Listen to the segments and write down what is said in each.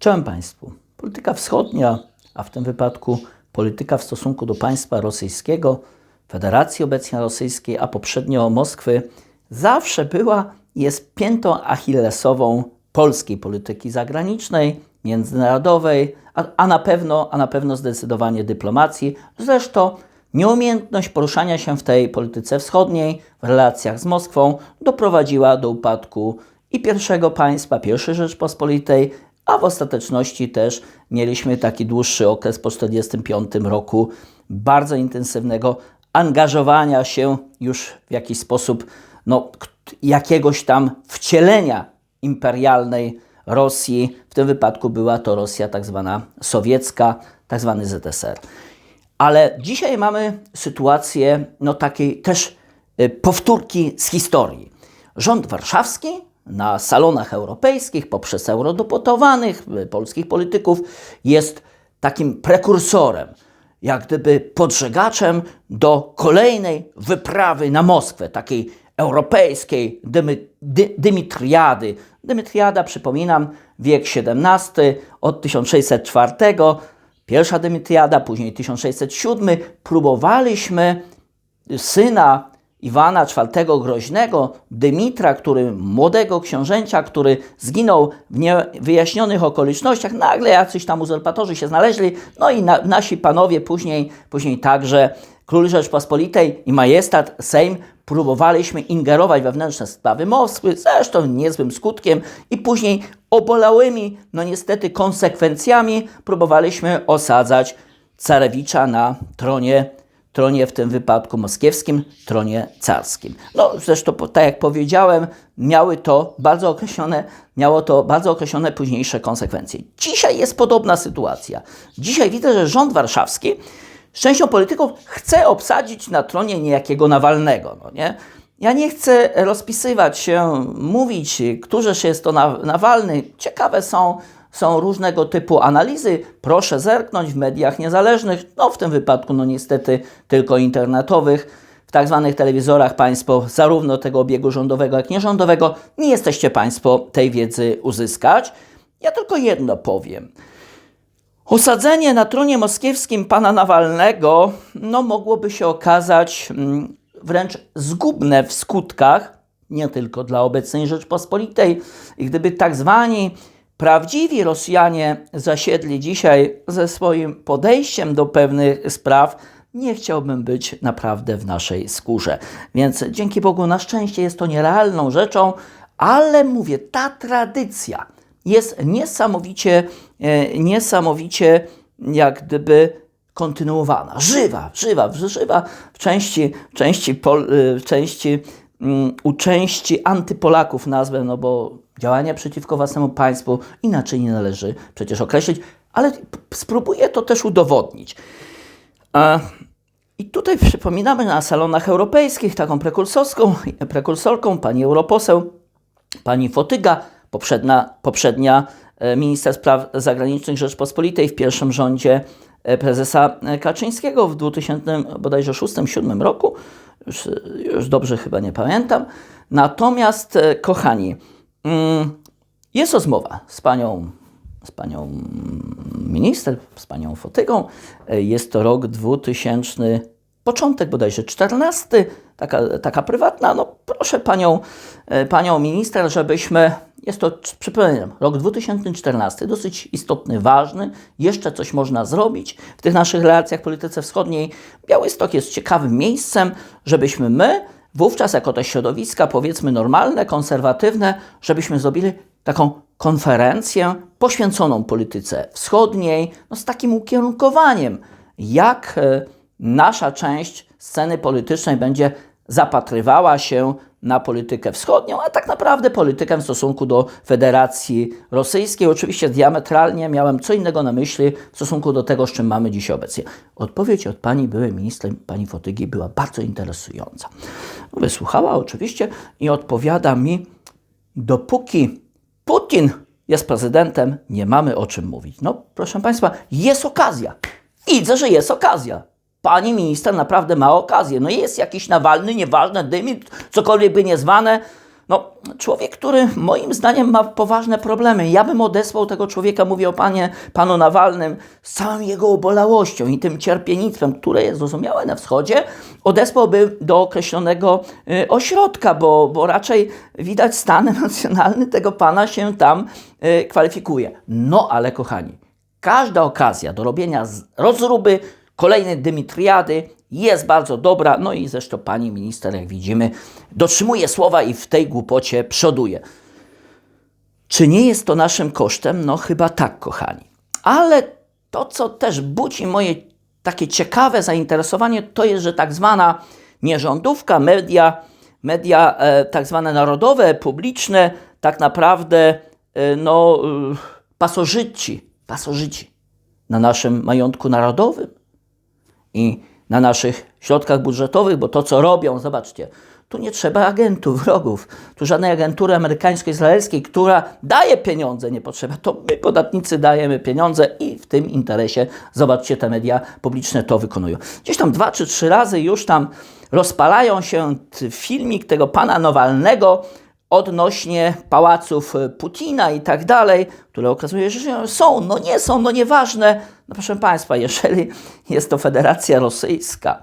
Czołem Państwu. Polityka wschodnia, a w tym wypadku polityka w stosunku do państwa rosyjskiego, Federacji obecnie rosyjskiej, a poprzednio Moskwy, zawsze była i jest piętą achillesową polskiej polityki zagranicznej, międzynarodowej, a, a, na pewno, a na pewno zdecydowanie dyplomacji. Zresztą nieumiejętność poruszania się w tej polityce wschodniej, w relacjach z Moskwą, doprowadziła do upadku i pierwszego państwa, pierwszej Rzeczpospolitej, a w ostateczności też mieliśmy taki dłuższy okres po 1945 roku bardzo intensywnego angażowania się już w jakiś sposób, no, jakiegoś tam wcielenia imperialnej Rosji. W tym wypadku była to Rosja tak zwana sowiecka, tak zwany ZSR. Ale dzisiaj mamy sytuację no, takiej też y, powtórki z historii. Rząd warszawski na salonach europejskich poprzez eurodeputowanych y, polskich polityków jest takim prekursorem, jak gdyby podżegaczem do kolejnej wyprawy na Moskwę, takiej europejskiej dymy, dy, dymitriady. Dymitriada, przypominam, wiek XVII, od 1604, pierwsza dymitriada, później 1607. Próbowaliśmy syna Iwana IV Groźnego, Dymitra, który, młodego książęcia, który zginął w niewyjaśnionych okolicznościach, nagle jacyś tam uzurpatorzy się znaleźli, no i na, nasi panowie później, później także król Rzeczpospolitej i majestat Sejm próbowaliśmy ingerować we wewnętrzne sprawy Moskwy, zresztą niezłym skutkiem. I później obolałymi, no niestety konsekwencjami próbowaliśmy osadzać Carewicza na tronie tronie w tym wypadku moskiewskim, tronie carskim. No zresztą, tak jak powiedziałem, miały to bardzo określone, miało to bardzo określone późniejsze konsekwencje. Dzisiaj jest podobna sytuacja. Dzisiaj widzę, że rząd warszawski z częścią polityków chce obsadzić na tronie niejakiego Nawalnego. No nie? Ja nie chcę rozpisywać się, mówić, którzeż jest to Nawalny. Ciekawe są są różnego typu analizy. Proszę zerknąć w mediach niezależnych, no w tym wypadku no niestety tylko internetowych. W tak zwanych telewizorach Państwo, zarówno tego obiegu rządowego, jak i nierządowego, nie jesteście Państwo tej wiedzy uzyskać. Ja tylko jedno powiem. Osadzenie na tronie moskiewskim pana Nawalnego no, mogłoby się okazać mm, wręcz zgubne w skutkach, nie tylko dla obecnej Rzeczpospolitej. I gdyby tak zwani Prawdziwi Rosjanie zasiedli dzisiaj ze swoim podejściem do pewnych spraw. Nie chciałbym być naprawdę w naszej skórze. Więc dzięki Bogu na szczęście jest to nierealną rzeczą, ale mówię, ta tradycja jest niesamowicie, e, niesamowicie jak gdyby kontynuowana, żywa, żywa, żywa w części, w części, pol, e, w części um, u części antypolaków nazwę, no bo działania przeciwko własnemu państwu inaczej nie należy przecież określić, ale spróbuję to też udowodnić. I tutaj przypominamy na salonach europejskich taką prekursorską, prekursorką pani europoseł, pani Fotyga, poprzednia, poprzednia e, minister spraw zagranicznych Rzeczpospolitej w pierwszym rządzie e, prezesa Kaczyńskiego w 2000 bodajże 6-7 roku, już, już dobrze chyba nie pamiętam. Natomiast, e, kochani, jest rozmowa z panią, z panią minister, z panią Fotygą. Jest to rok 2000, początek bodajże 14, taka, taka prywatna. No proszę panią, panią minister, żebyśmy, jest to, przypominam, rok 2014, dosyć istotny, ważny. Jeszcze coś można zrobić w tych naszych relacjach w polityce wschodniej. Białystok jest ciekawym miejscem, żebyśmy my wówczas jako te środowiska, powiedzmy normalne, konserwatywne, żebyśmy zrobili taką konferencję poświęconą polityce wschodniej, no z takim ukierunkowaniem, jak e, nasza część sceny politycznej będzie zapatrywała się na politykę wschodnią, a tak naprawdę politykę w stosunku do Federacji Rosyjskiej. Oczywiście diametralnie miałem co innego na myśli w stosunku do tego, z czym mamy dzisiaj obecnie. Odpowiedź od pani byłej minister, pani Fotygi, była bardzo interesująca. Wysłuchała oczywiście i odpowiada mi, dopóki Putin jest prezydentem, nie mamy o czym mówić. No, proszę Państwa, jest okazja. Widzę, że jest okazja pani minister naprawdę ma okazję. No jest jakiś Nawalny, nieważne, Dymit, cokolwiek by nie zwane, No, człowiek, który moim zdaniem ma poważne problemy. Ja bym odesłał tego człowieka, mówię o panie, panu Nawalnym, z całą jego obolałością i tym cierpiennictwem, które jest zrozumiałe na wschodzie, odesłałby do określonego y, ośrodka, bo, bo raczej widać stan emocjonalny tego pana się tam y, kwalifikuje. No ale kochani, każda okazja do robienia rozruby, kolejnej dymitriady jest bardzo dobra. No i zresztą pani minister, jak widzimy, dotrzymuje słowa i w tej głupocie przoduje. Czy nie jest to naszym kosztem? No chyba tak, kochani. Ale to, co też budzi moje takie ciekawe zainteresowanie, to jest, że tak zwana nierządówka, media, media e, tak zwane narodowe, publiczne, tak naprawdę e, no, e, pasożyci, pasożyci na naszym majątku narodowym i na naszych środkach budżetowych, bo to, co robią, zobaczcie, tu nie trzeba agentów, wrogów, tu żadnej agentury amerykańsko-izraelskiej, która daje pieniądze, nie potrzeba, to my, podatnicy, dajemy pieniądze i w tym interesie, zobaczcie, te media publiczne to wykonują. Gdzieś tam dwa czy trzy razy już tam rozpalają się filmik tego pana Nowalnego, odnośnie pałaców e, Putina i tak dalej, które okazuje się, że są, no nie są, no nieważne. No proszę Państwa, jeżeli jest to Federacja Rosyjska,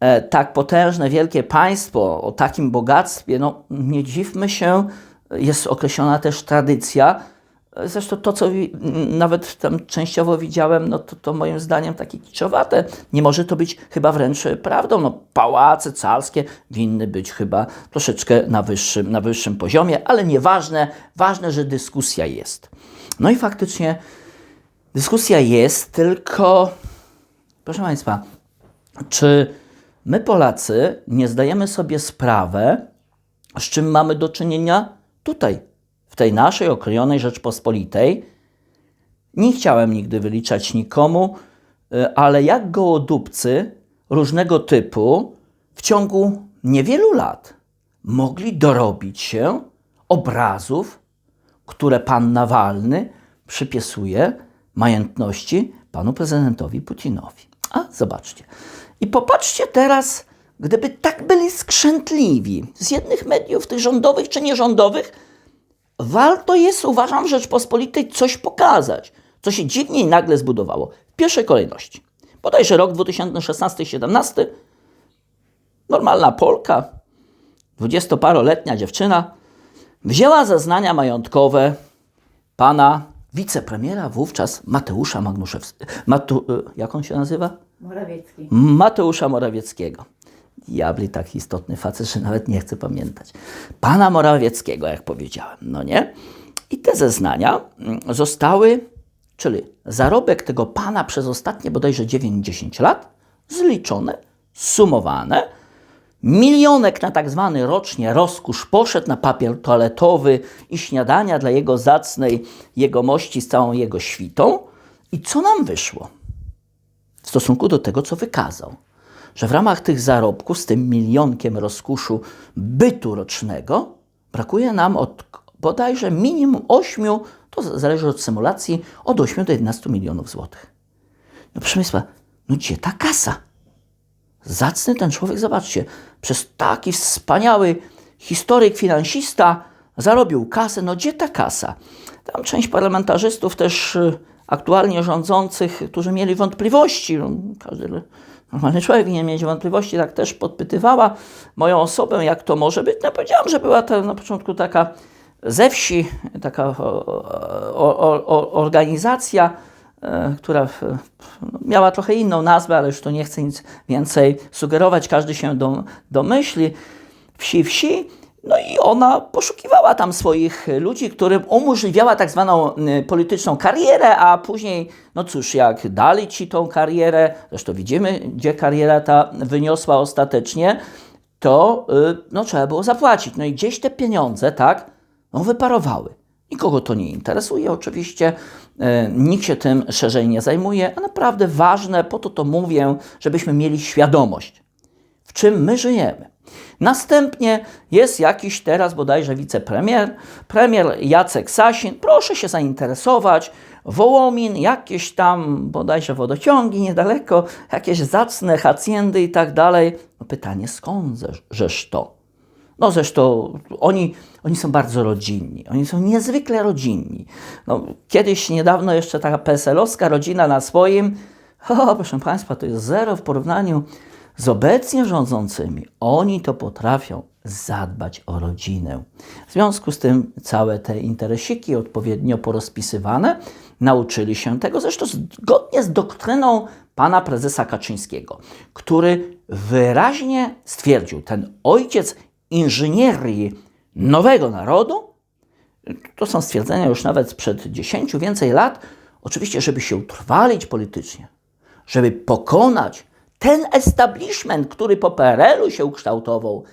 e, tak potężne, wielkie państwo o takim bogactwie, no nie dziwmy się, jest określona też tradycja. Zresztą to, co nawet tam częściowo widziałem, no to, to moim zdaniem takie kiczowate. Nie może to być chyba wręcz prawdą. No, pałace carskie winny być chyba troszeczkę na wyższym, na wyższym poziomie, ale nieważne, ważne, że dyskusja jest. No i faktycznie dyskusja jest, tylko proszę Państwa, czy my Polacy nie zdajemy sobie sprawę, z czym mamy do czynienia tutaj, w tej naszej okrojonej Rzeczpospolitej. Nie chciałem nigdy wyliczać nikomu, y, ale jak gołodupcy różnego typu w ciągu niewielu lat mogli dorobić się obrazów, które pan Nawalny przypisuje majętności panu prezydentowi Putinowi. A zobaczcie. I popatrzcie teraz, gdyby tak byli skrzętliwi z jednych mediów, tych rządowych czy nierządowych, warto jest, uważam, Rzeczpospolitej coś pokazać, co się dziwnie i nagle zbudowało. W pierwszej kolejności. Bodajże rok 2016-17, normalna Polka, dwudziestoparoletnia dziewczyna, wzięła zeznania majątkowe pana wicepremiera wówczas Mateusza Magnuszewskiego. Matu, y, jak on się nazywa? Morawiecki. Mateusza Morawieckiego. Diabli tak istotny facet, że nawet nie chcę pamiętać. Pana Morawieckiego, jak powiedziałem, no nie? I te zeznania mm, zostały, czyli zarobek tego pana przez ostatnie bodajże 9-10 lat, zliczone, sumowane. Milionek na tak zwany rocznie rozkusz poszedł na papier toaletowy i śniadania dla jego zacnej jegomości z całą jego świtą. I co nam wyszło? w stosunku do tego, co wykazał. Że w ramach tych zarobków, z tym milionkiem rozkuszu bytu rocznego, brakuje nam od bodajże minimum 8, to zależy od symulacji, od 8 do 11 milionów złotych. No proszę Państwa, no gdzie ta kasa? Zacny ten człowiek, zobaczcie, przez taki wspaniały historyk, finansista zarobił kasę. No gdzie ta kasa? Tam część parlamentarzystów też y, aktualnie rządzących, którzy mieli wątpliwości, no, każdy normalny człowiek nie mieć wątpliwości, tak też podpytywała moją osobę, jak to może być. No powiedziałam, że była to na początku taka ze wsi, taka organizacja, która w- no, miała trochę inną nazwę, ale już to nie chcę nic więcej sugerować, każdy się do, domyśli. Wsi, wsi. No i ona poszukiwała tam swoich ludzi, którym umożliwiała tak zwaną polityczną karierę, a później, no cóż, jak dali ci tą karierę, zresztą widzimy, gdzie kariera ta wyniosła ostatecznie, to y, no, trzeba było zapłacić. No i gdzieś te pieniądze, tak, no, wyparowały. Nikogo to nie interesuje, oczywiście, e, nikt się tym szerzej nie zajmuje, a naprawdę ważne, po to to mówię, żebyśmy mieli świadomość, w czym my żyjemy. Następnie jest jakiś teraz bodajże wicepremier, premier Jacek Sasin. Proszę się zainteresować. Wołomin, jakieś tam bodajże wodociągi niedaleko, jakieś zacne hacjendy i tak dalej. No pytanie, skąd żeż to? No zresztą oni, oni są bardzo rodzinni, oni są niezwykle rodzinni. No, kiedyś, niedawno jeszcze taka PSL-owska rodzina na swoim, o, proszę Państwa, to jest zero w porównaniu z obecnie rządzącymi. Oni to potrafią zadbać o rodzinę. W związku z tym całe te interesiki odpowiednio porozpisywane nauczyli się tego, zresztą zgodnie z doktryną pana prezesa Kaczyńskiego, który wyraźnie stwierdził, ten ojciec inżynierii nowego narodu, to są stwierdzenia już nawet sprzed 10 więcej lat, oczywiście, żeby się utrwalić politycznie, żeby pokonać ten establishment, który po PRL-u się ukształtował,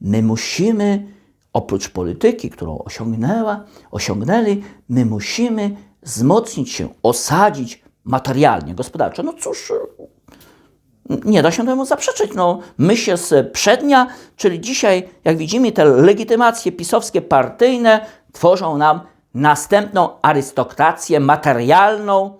my musimy, oprócz polityki, którą osiągnęła, osiągnęli, my musimy wzmocnić się, osadzić materialnie, gospodarczo. No cóż, nie da się temu zaprzeczyć. No, myśl z przednia, czyli dzisiaj, jak widzimy, te legitymacje pisowskie partyjne tworzą nam następną arystokrację materialną,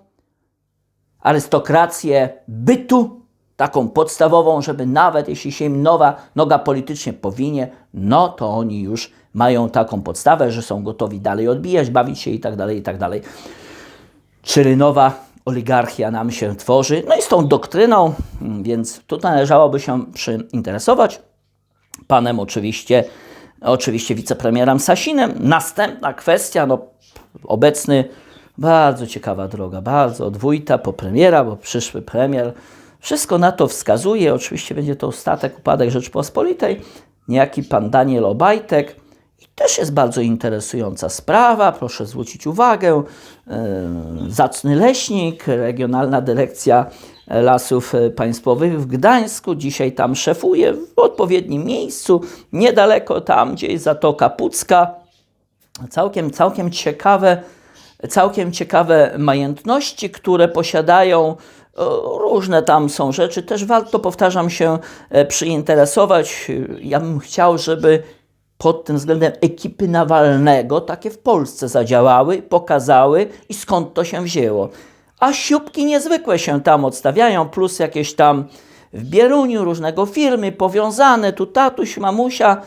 arystokrację bytu, taką podstawową, żeby nawet jeśli się im nowa noga politycznie powinie, no to oni już mają taką podstawę, że są gotowi dalej odbijać, bawić się i tak dalej, i tak dalej. Czyli nowa oligarchia nam się tworzy. No i z tą doktryną, więc tutaj należałoby się przyinteresować. Panem oczywiście, oczywiście wicepremierem Sasinem. Następna kwestia, no obecny, bardzo ciekawa droga, bardzo od wójta po premiera, bo przyszły premier. Wszystko na to wskazuje. Oczywiście będzie to ostatek, upadek Rzeczpospolitej. Niejaki pan Daniel Obajtek też jest bardzo interesująca sprawa, proszę zwrócić uwagę. E, zacny leśnik, Regionalna Dyrekcja Lasów Państwowych w Gdańsku, dzisiaj tam szefuje w odpowiednim miejscu, niedaleko tam, gdzie jest Zatoka Pucka. Całkiem, całkiem ciekawe, całkiem ciekawe majątności, które posiadają e, Różne tam są rzeczy, też warto, powtarzam się, e, przyinteresować. Ja bym chciał, żeby pod tym względem ekipy Nawalnego takie w Polsce zadziałały, pokazały i skąd to się wzięło. A siupki niezwykłe się tam odstawiają, plus jakieś tam w Bieruniu różnego firmy powiązane, tu tatuś, mamusia.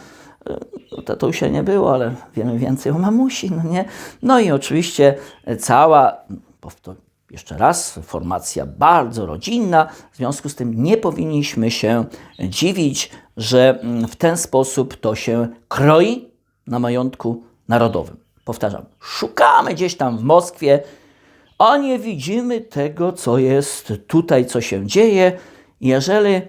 No, tatusia nie było, ale wiemy więcej o mamusi, no nie? No i oczywiście cała, jeszcze raz, formacja bardzo rodzinna, w związku z tym nie powinniśmy się dziwić, że mm, w ten sposób to się kroi na majątku narodowym. Powtarzam, szukamy gdzieś tam w Moskwie, a nie widzimy tego, co jest tutaj, co się dzieje. Jeżeli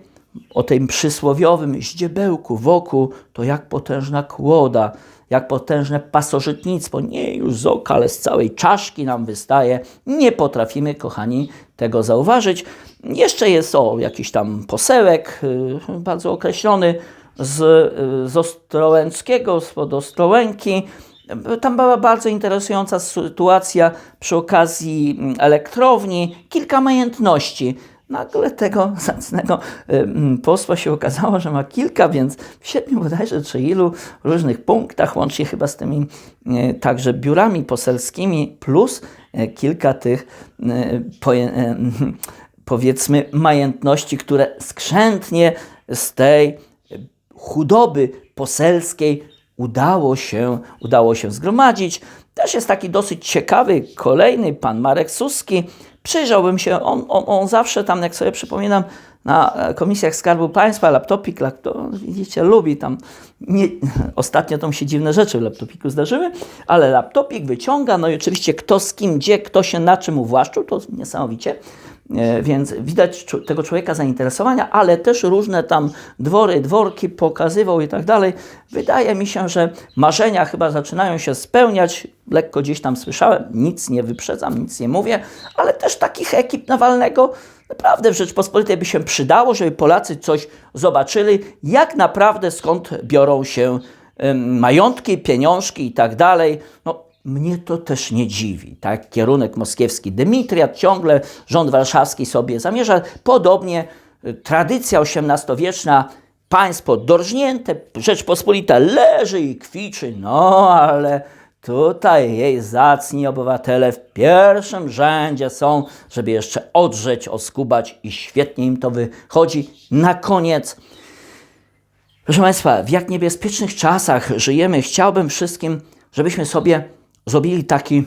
o tym przysłowiowym ździebełku wokół, to jak potężna kłoda jak potężne pasożytnictwo, nie już z oka, ale z całej czaszki nam wystaje. Nie potrafimy, kochani, tego zauważyć. Jeszcze jest o jakiś tam posełek, yy, bardzo określony, z, yy, z Ostrołęckiego, spod Ostrołęki. Tam była bardzo interesująca sytuacja przy okazji mm, elektrowni, kilka majątności Nagle tego zacnego posła się okazało, że ma kilka, więc w siedmiu bodajże czy ilu różnych punktach, łącznie chyba z tymi e, także biurami poselskimi, plus e, kilka tych e, powiedzmy majątności, które skrzętnie z tej chudoby poselskiej udało się, udało się zgromadzić. Też jest taki dosyć ciekawy kolejny pan Marek Suski, przyjrzałbym się, on, on, on zawsze tam, jak sobie przypominam, na komisjach Skarbu Państwa, laptopik, to widzicie, lubi tam, nie, ostatnio tam się dziwne rzeczy w laptopiku zdarzyły, ale laptopik wyciąga, no i oczywiście kto z kim, gdzie, kto się na czym uwłaszczył, to niesamowicie. E, więc widać tego człowieka zainteresowania, ale też różne tam dwory, dworki pokazywał i tak dalej. Wydaje mi się, że marzenia chyba zaczynają się spełniać. Lekko gdzieś tam słyszałem, nic nie wyprzedzam, nic nie mówię, ale też takich ekip Nawalnego naprawdę w Rzeczpospolitej by się przydało, żeby Polacy coś zobaczyli, jak naprawdę skąd biorą się majątki, pieniążki i tak dalej. No, mnie to też nie dziwi. Tak? Kierunek moskiewski Dymitriat ciągle rząd warszawski sobie zamierza. Podobnie y, tradycja XVIII-wieczna, państwo dorżnięte, Rzeczpospolita leży i kwiczy, no ale tutaj jej zacni obywatele w pierwszym rzędzie są, żeby jeszcze odrzeć, oskubać i świetnie im to wychodzi. Na koniec Proszę Państwa, w jak niebezpiecznych czasach żyjemy, chciałbym wszystkim, żebyśmy sobie zrobili taki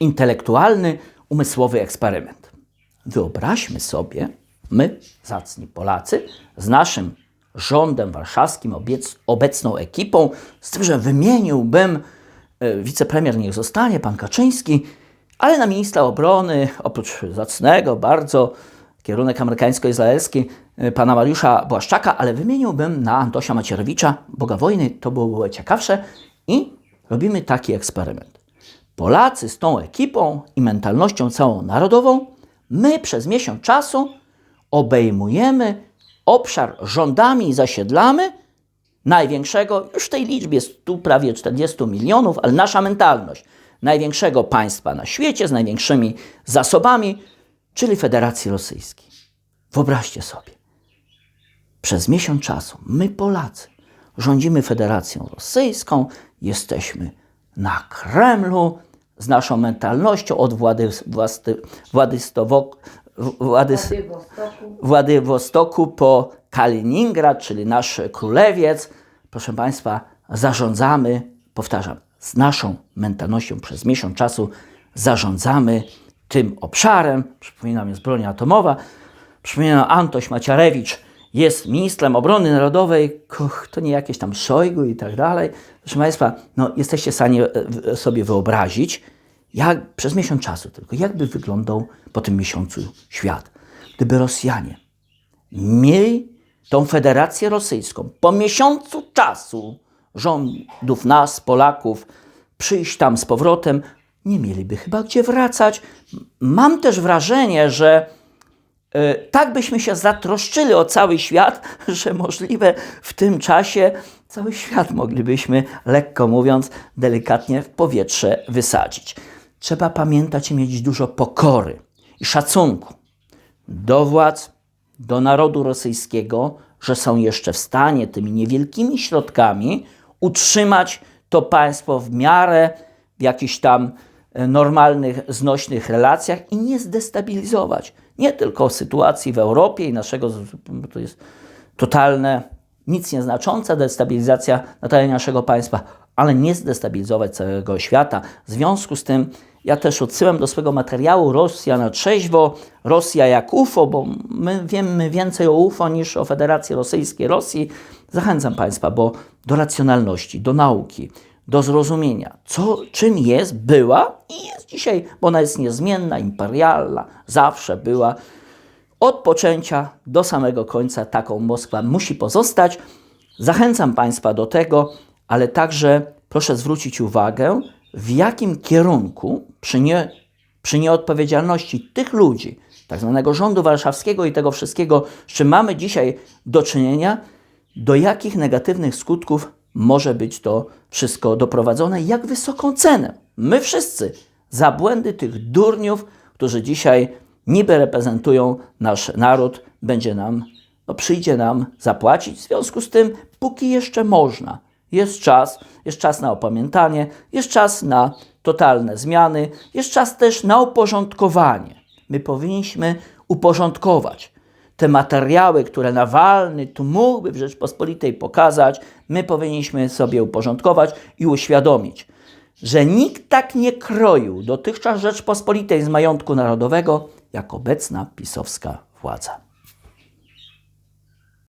intelektualny, umysłowy eksperyment. Wyobraźmy sobie, my, zacni Polacy, z naszym rządem warszawskim, obecną ekipą, z tym, że wymieniłbym, e, wicepremier niech zostanie, pan Kaczyński, ale na ministra obrony, oprócz zacnego bardzo, kierunek amerykańsko-izraelski, e, pana Mariusza Błaszczaka, ale wymieniłbym na Antosia Macierewicza, Boga wojny, to byłoby ciekawsze i robimy taki eksperyment. Polacy z tą ekipą i mentalnością całą narodową, my przez miesiąc czasu obejmujemy obszar rządami i zasiedlamy największego, już w tej liczbie jest tu prawie 40 milionów, ale nasza mentalność największego państwa na świecie z największymi zasobami, czyli Federacji Rosyjskiej. Wyobraźcie sobie, przez miesiąc czasu my Polacy rządzimy Federacją Rosyjską, jesteśmy na Kremlu z naszą mentalnością od Włady, Własty, Władystowo, Władys. Władywostoku po Kaliningrad, czyli nasz królewiec. Proszę Państwa, zarządzamy, powtarzam, z naszą mentalnością przez miesiąc czasu zarządzamy tym obszarem. Przypominam, jest broń atomowa. Przypominam, Antoś Maciarewicz jest ministrem obrony narodowej, to nie jakieś tam Szojgu i tak dalej. Proszę Państwa, no, jesteście w stanie e, sobie wyobrazić, jak przez miesiąc czasu tylko, jakby wyglądał po tym miesiącu świat, gdyby Rosjanie mieli tą Federację Rosyjską po miesiącu czasu rządów nas, Polaków, przyjść tam z powrotem, nie mieliby chyba gdzie wracać. Mam też wrażenie, że e, tak byśmy się zatroszczyli o cały świat, że możliwe w tym czasie cały świat moglibyśmy, lekko mówiąc, delikatnie w powietrze wysadzić. Trzeba pamiętać i mieć dużo pokory i szacunku do władz, do narodu rosyjskiego, że są jeszcze w stanie tymi niewielkimi środkami utrzymać to państwo w miarę w jakichś tam e, normalnych, znośnych relacjach i nie zdestabilizować nie tylko sytuacji w Europie i naszego, bo to jest totalne, nic nieznacząca destabilizacja na terenie naszego państwa, ale nie zdestabilizować całego świata. W związku z tym ja też odsyłam do swojego materiału Rosja na trzeźwo, Rosja jak UFO, bo my wiemy więcej o UFO niż o Federacji Rosyjskiej Rosji. Zachęcam Państwa, bo do racjonalności, do nauki, do zrozumienia, co, czym jest, była i jest dzisiaj, bo ona jest niezmienna, imperialna, zawsze była. Od poczęcia do samego końca taką Moskwa musi pozostać. Zachęcam Państwa do tego, ale także proszę zwrócić uwagę, w jakim kierunku przy, nie, przy nieodpowiedzialności tych ludzi, tak zwanego rządu warszawskiego i tego wszystkiego, z czym mamy dzisiaj do czynienia, do jakich negatywnych skutków może być to wszystko doprowadzone jak wysoką cenę my wszyscy za błędy tych durniów, którzy dzisiaj niby reprezentują nasz naród, będzie nam, no przyjdzie nam zapłacić. W związku z tym, póki jeszcze można, jest czas, jest czas na opamiętanie, jest czas na totalne zmiany, jest czas też na uporządkowanie. My powinniśmy uporządkować te materiały, które Nawalny tu mógłby w Rzeczpospolitej pokazać, my powinniśmy sobie uporządkować i uświadomić, że nikt tak nie kroił dotychczas Rzeczpospolitej z majątku narodowego, jak obecna pisowska władza.